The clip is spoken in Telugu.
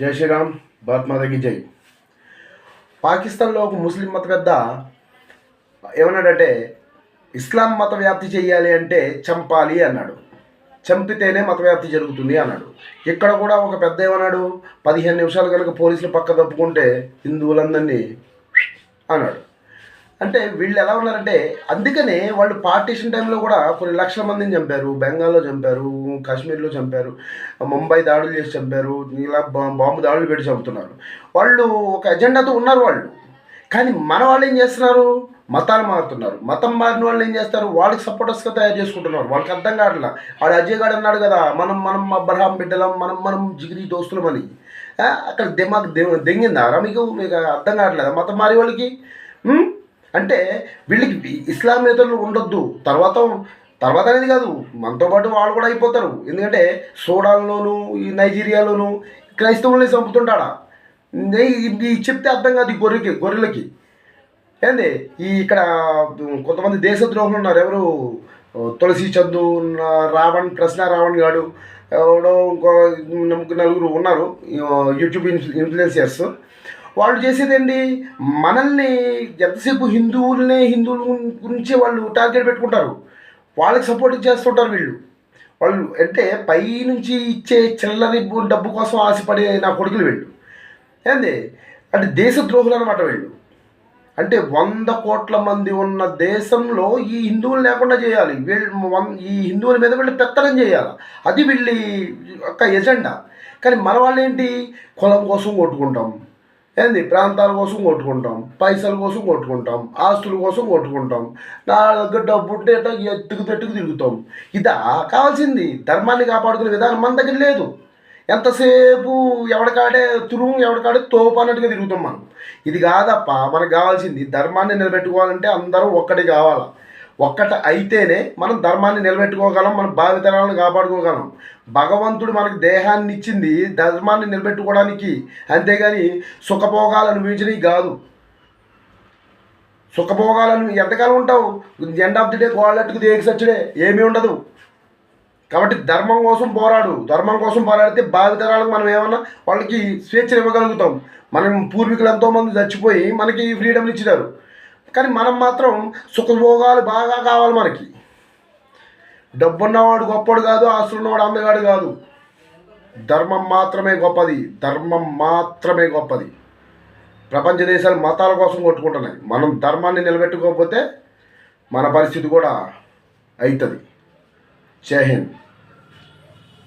జై శ్రీరామ్ భారత్ మాతకి జై. పాకిస్తాన్లో ఒక ముస్లిం మత పెద్ద ఏమన్నాడంటే ఇస్లాం మత వ్యాప్తి చేయాలి అంటే చంపాలి అన్నాడు. చంపితేనే మత వ్యాప్తి జరుగుతుంది అన్నాడు. ఇక్కడ కూడా ఒక పెద్ద ఏమన్నాడు పదిహేను నిమిషాలు కనుక పోలీసులు పక్క తప్పుకుంటే హిందువులందరినీ అన్నాడు. అంటే వీళ్ళు ఎలా ఉన్నారంటే అందుకనే వాళ్ళు పార్టీషన్ టైంలో కూడా కొన్ని లక్షల మందిని చంపారు బెంగాల్లో చంపారు కాశ్మీర్లో చంపారు. ముంబై దాడులు చేసి చంపారు. ఇలా బాంబు దాడులు పెట్టి చంపుతున్నారు. వాళ్ళు ఒక ఎజెండాతో ఉన్నారు వాళ్ళు. కానీ మన వాళ్ళు ఏం చేస్తున్నారు? మతాలు మారుతున్నారు. మతం మారిన వాళ్ళు ఏం చేస్తారు? వాళ్ళకి సపోర్టర్స్గా తయారు చేసుకుంటున్నారు. వాళ్ళకి అర్థం కావట్లా. వాడు అజయ్ గారు అన్నాడు కదా మనం మనం అబ్రహాం బిడ్డలం మనం మనం జిగిరి దోస్తులమని అని. అక్కడ దిమాగ్ దె- దెంగిందారా మీకు మీకు అర్థం కావట్లేదు? మతం మారి వాళ్ళకి? అంటే వీళ్ళకి ఇస్లామేతలు ఉండొద్దు. తర్వాత తర్వాత అనేది కాదు మనతో పాటు వాళ్ళు కూడా అయిపోతారు. ఎందుకంటే సోడాల్లోనూ ఈ నైజీరియాలోనూ క్రైస్తవుల్ని చంపుతుంటాడా? ఇది చెప్తే అర్థం కాదు ఈ గొర్రెకి గొర్రెలకి. ఏంది? ఈ ఇక్కడ కొంతమంది దేశద్రోహులు ఉన్నారు. ఎవరు? తులసి చందు రావణ్ ప్రశ్న రావణ్ గాడు ఎవడో ఇంకో నలుగురు ఉన్నారు యూట్యూబ్ ఇన్ఫ్లు ఇన్ఫ్లుయెన్సర్స్. వాళ్ళు చేసేదండి మనల్ని ఎంతసేపు హిందువులనే హిందువుల గురించి వాళ్ళు టార్గెట్ పెట్టుకుంటారు. వాళ్ళకి సపోర్ట్ చేస్తుంటారు వీళ్ళు. వాళ్ళు అంటే పై నుంచి ఇచ్చే చిల్లరి డబ్బు కోసం ఆశపడే నా కొడుకులు వీళ్ళు. ఏంది? అంటే దేశద్రోహులు అనమాట వీళ్ళు. అంటే వంద కోట్ల మంది ఉన్న దేశంలో ఈ హిందువులు లేకుండా చేయాలి. వీళ్ళు ఈ హిందువుల మీద వీళ్ళు పెత్తనం చేయాలి. అది వీళ్ళ యొక్క ఎజెండా. కానీ మన వాళ్ళు ఏంటి కులం కోసం కొట్టుకుంటాం ఏంది? ప్రాంతాల కోసం కొట్టుకుంటాం పైసల కోసం కొట్టుకుంటాం ఆస్తుల కోసం కొట్టుకుంటాం. నా దగ్గర డబ్బు ఉంటే ఎత్తుకు తెట్టుకు తిరుగుతాం. ఇదా కావాల్సింది. ధర్మాన్ని కాపాడుకునే విధానం మన దగ్గర లేదు. ఎంతసేపు ఎవడికాడే తురుము ఎవడికాడే తోపు అన్నట్టుగా తిరుగుతాం మనం. ఇది కాదప్ప మనకు కావాల్సింది ధర్మాన్ని నిలబెట్టుకోవాలంటే అందరూ ఒక్కటి కావాలా? ఒక్కట అయితేనే మనం ధర్మాన్ని నిలబెట్టుకోగలం మన భావితరాలను కాపాడుకోగలం. భగవంతుడు మనకు దేహాన్ని ఇచ్చింది ధర్మాన్ని నిలబెట్టుకోవడానికి. అంతేగాని సుఖభోగాలు అనుభవించినవి కాదు. సుఖభోగాలను ఎంతకాలం ఉంటావు? ఎండ్ ఆఫ్ ది డే గోళ్ళట్టుకు దేనికి సచ్చడే? ఏమీ ఉండదు. కాబట్టి ధర్మం కోసం పోరాడు. ధర్మం కోసం పోరాడితే బాధితరాలకు మనం ఏమన్నా వాళ్ళకి స్వేచ్ఛ ఇవ్వగలుగుతాం. మనం పూర్వీకులు ఎంతోమంది చచ్చిపోయి మనకి ఫ్రీడమ్ ఇచ్చినారు. కానీ మనం మాత్రం సుఖభోగాలు బాగా కావాలి మనకి. డబ్బున్నవాడు గొప్పడు కాదు ఆస్తులు ఉన్నవాడు అందగాడు కాదు. ధర్మం మాత్రమే గొప్పది ధర్మం మాత్రమే గొప్పది. ప్రపంచ దేశాలు మతాల కోసం కొట్టుకుంటున్నాయి. మనం ధర్మాన్ని నిలబెట్టుకోకపోతే మన పరిస్థితి కూడా అవుతుంది జై హింద్.